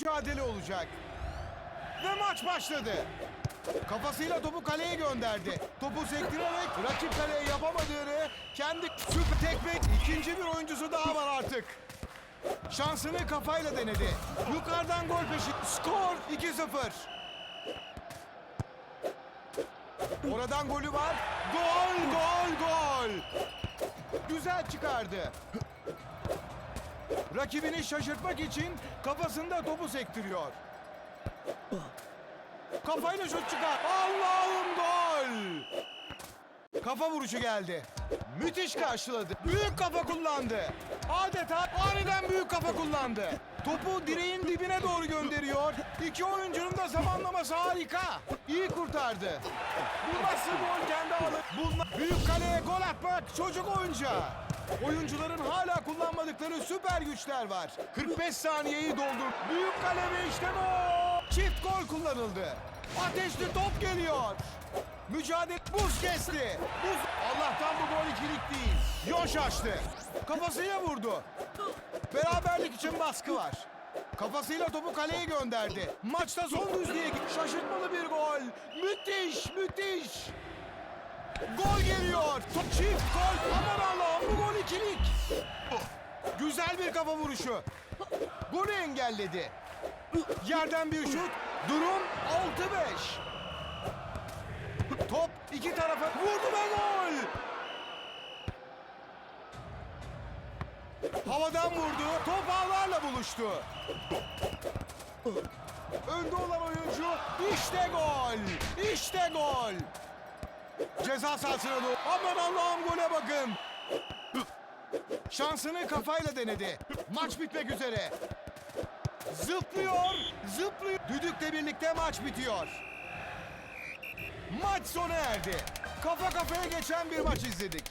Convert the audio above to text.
mücadele olacak. Ve maç başladı. Kafasıyla topu kaleye gönderdi. Topu sektirerek rakip kaleye yapamadığını kendi süper tekme ikinci bir oyuncusu daha var artık. Şansını kafayla denedi. Yukarıdan gol peşi. Skor 2-0. Oradan golü var. Gol, gol, gol. Güzel çıkardı. Rakibini şaşırtmak için kafasında topu sektiriyor. Kafayla şut çıkar. Allah'ım gol. Kafa vuruşu geldi. Müthiş karşıladı. Büyük kafa kullandı. Adeta aniden büyük kafa kullandı. Topu direğin dibine doğru gönderiyor. İki oyuncunun da zamanlaması harika. İyi kurtardı. Bu nasıl gol kendi alı? Bunlar büyük kaleye gol atmak çocuk oyuncağı. Oyuncuların hala kullanmadıkları süper güçler var. 45 saniyeyi doldur. Büyük kale ve işte bu. Çift gol kullanıldı. Ateşli top geliyor. Mücadele buz kesti. Buz. Allah'tan bu gol ikilik değil. Yoş açtı. Kafasıyla vurdu. Beraberlik için baskı var. Kafasıyla topu kaleye gönderdi. Maçta son düzlüğe gitti. Şaşırtmalı bir gol. Müthiş, müthiş. Gol geliyor. Çift gol. Aman Allah'ım bu gol ikilik. Güzel bir kafa vuruşu. Golü engelledi. Yerden bir şut. Durum 6-5. Top iki tarafa vurdu ve gol. Havadan vurdu. Top ağlarla buluştu. Önde olan oyuncu işte gol. İşte gol. Ceza sahasına doğru. Aman Allah'ım gole bakın. Şansını kafayla denedi. Maç bitmek üzere. Zıplıyor, zıplıyor. Düdükle birlikte maç bitiyor. Maç sona erdi. Kafa kafaya geçen bir maç izledik.